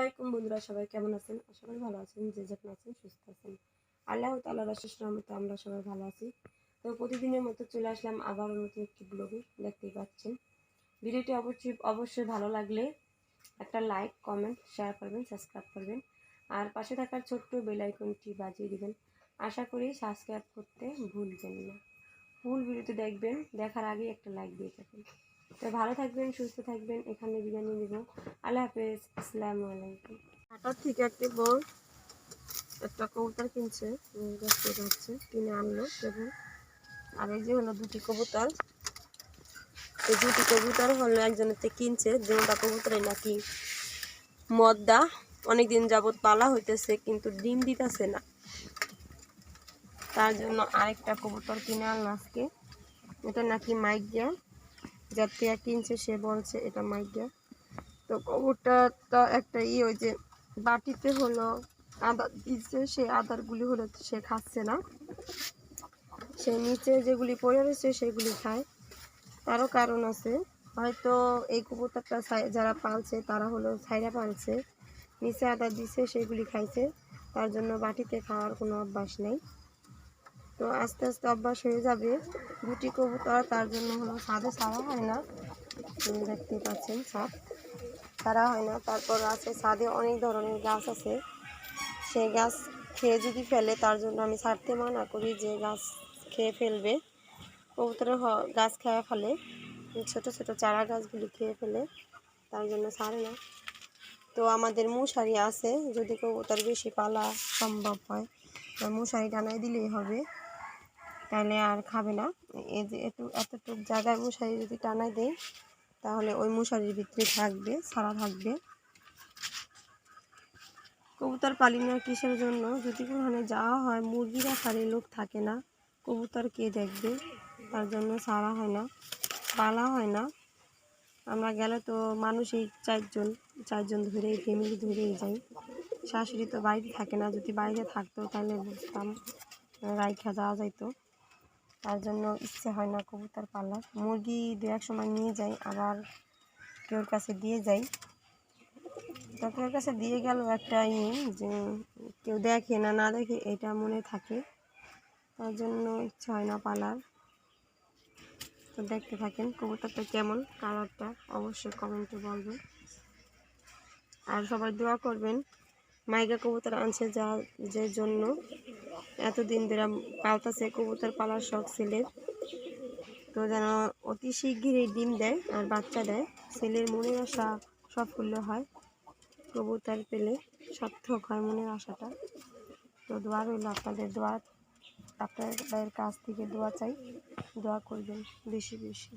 আলাইকুম বন্ধুরা, সবাই কেমন আছেন? করি ভালো আছেন, যে যেখানে আছেন সুস্থ আছেন। আল্লাহ রাশেষ মতো আমরা সবাই ভালো আছি। তো প্রতিদিনের মতো চলে আসলাম আবার নতুন একটি ব্লগে, দেখতেই পাচ্ছেন। ভিডিওটি অবশ্যই অবশ্যই ভালো লাগলে একটা লাইক, কমেন্ট, শেয়ার করবেন, সাবস্ক্রাইব করবেন। আর পাশে থাকার ছোট্ট বেল আইকনটি বাজিয়ে দিবেন। আশা করি সাবস্ক্রাইব করতে ভুলবেন না। ফুল ভিডিওতে দেখবেন, দেখার আগে একটা লাইক দিয়ে থাকবেন তো ভালো থাকবেন, সুস্থ থাকবেন। এখানে বিরিয়ানি দেবো আল্লাহ হাফেজ। আসসালামু আলাইকুম। হাটার থেকে একটি বউ একটা কবুতর কিনছে পাচ্ছে কিনে আনলো। দেখুন, আর এই যে হলো দুটি কবুতর। এই দুটি কবুতর হলো একজনের থেকে কিনছে দুটা কবুতরে নাকি মদ্দা। অনেকদিন যাবত পালা হইতেছে, কিন্তু ডিম দিতেছে না। তার জন্য আরেকটা কবুতর কিনে আনলো আজকে। এটা নাকি মাইক মাইকিয়া যার থেকে কিনছে, সে বলছে, এটা মাইকিয়া তো কবুতরটা একটা ই, ওই যে বাটিতে হলো আদার দিচ্ছে সে আদারগুলি হলো সে খাচ্ছে না। সে নিচে যেগুলি পড়ে রয়েছে, সেগুলি খায়। তারও কারণ আছে। হয়তো এই কবুতরটা যারা পালছে, তারা হলো ছাইরা পালছে। নিচে আদার দিচ্ছে সেগুলি খাইছে। তার জন্য বাটিতে খাওয়ার কোনো অভ্যাস নেই। তো আস্তে আস্তে অভ্যাস হয়ে যাবে। দুটি কবুতর তার জন্য হলো ছাদে ছাড়া হয় না। দেখতে পাচ্ছেন ছাদ। ছাড়া হয় না। তারপর আছে ছাদে অনেক ধরনের গাছ আছে। সেই গাছ খেয়ে যদি ফেলে, তার জন্য আমি ছাড়তে মানা করি যে গাছ খেয়ে ফেলবে। কবুতরের গাছ খেয়ে ফেলে ছোট ছোট চারা গাছগুলি খেয়ে ফেলে, তার জন্য ছাড়ে না। তো আমাদের মশারি আছে। যদি কবুতর বেশি পালা সম্ভব হয় মশারি টানাই দিলেই হবে। তাহলে আর খাবে না। এই যে একটু এতটুক জায়গায় মশারি যদি টানাই দেয় তাহলে ওই মশারির ভিতরে থাকবে, সারা থাকবে। কবুতর পালি না কিসের জন্য? যদি ওখানে যাওয়া হয় মুরগি রাখারে লোক থাকে না। কবুতর কে দেখবে? তার জন্য ছাড়া হয় না, পালা হয় না। আমরা গেলে তো মানুষই চারজন চারজন ধরেই ফ্যামিলি ধরেই যাই। শাশুড়ি তো বাড়িতে থাকে না, যদি বাইরে থাকতো তাহলে বুঝতাম, রাইখা যাওয়া যাইতো। তার জন্য ইচ্ছে হয় না কবুতর পালার। মুরগি দু এক সময় নিয়ে যাই আবার কেউর কাছে দিয়ে যাই তো কেউর কাছে দিয়ে গেল একটা ই যে কেউ দেখে না না দেখে এটা মনে থাকে। তার জন্য ইচ্ছে হয় না পালার। তো দেখতে থাকেন কবুতরটা কেমন, কালারটা অবশ্যই কমেন্টে বলবেন। আর সবাই দোয়া করবেন মাইকা কবুতর আনছে যা, যে জন্য এতদিন ধরে পালতাছে কবুতর পালার শখ ছেলের তো যেন অতি শিগগিরই ডিম দেয় আর বাচ্চা দেয়, ছেলের মনের আশা সফল হয়, কবুতর পেলে সার্থক হয় মনের আশাটা। তো দোয়া রইল আপনাদের, দোয়া, আপনাদের কাছ থেকে দোয়া চাই, দোয়া করবেন বেশি বেশি।